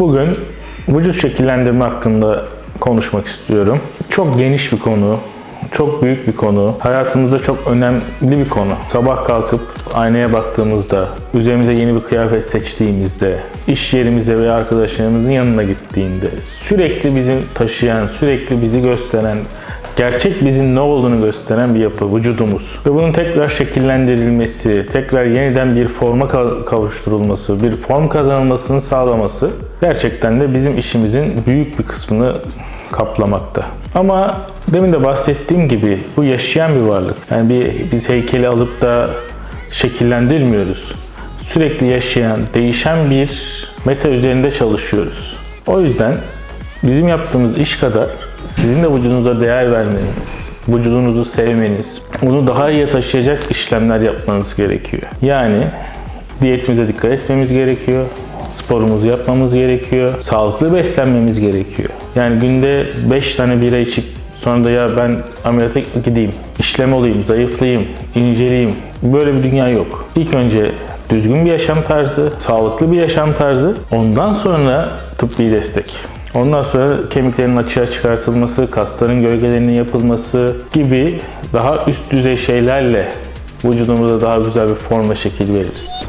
Bugün vücut şekillendirme hakkında konuşmak istiyorum. Çok geniş bir konu, çok büyük bir konu. Hayatımızda çok önemli bir konu. Sabah kalkıp aynaya baktığımızda, üzerimize yeni bir kıyafet seçtiğimizde, iş yerimize veya arkadaşlarımızın yanına gittiğinde, sürekli bizi taşıyan, sürekli bizi gösteren, gerçek bizim ne olduğunu gösteren bir yapı, vücudumuz. Ve bunun tekrar şekillendirilmesi, tekrar yeniden bir forma ka- kavuşturulması, bir form kazanılmasını sağlaması gerçekten de bizim işimizin büyük bir kısmını kaplamakta. Ama demin de bahsettiğim gibi bu yaşayan bir varlık. Yani bir, biz heykeli alıp da şekillendirmiyoruz. Sürekli yaşayan, değişen bir meta üzerinde çalışıyoruz. O yüzden bizim yaptığımız iş kadar sizin de vücudunuza değer vermeniz, vücudunuzu sevmeniz, bunu daha iyiye taşıyacak işlemler yapmanız gerekiyor. Yani diyetimize dikkat etmemiz gerekiyor. Sporumuzu yapmamız gerekiyor. Sağlıklı beslenmemiz gerekiyor. Yani günde 5 tane bira içip sonra da ya ben ameliyata gideyim, işlem olayım, zayıflayayım, inceleyeyim. Böyle bir dünya yok. İlk önce düzgün bir yaşam tarzı, sağlıklı bir yaşam tarzı, ondan sonra tıbbi destek. Ondan sonra kemiklerin açığa çıkartılması, kasların gölgelerinin yapılması gibi daha üst düzey şeylerle vücudumuza daha güzel bir forma şekil veririz.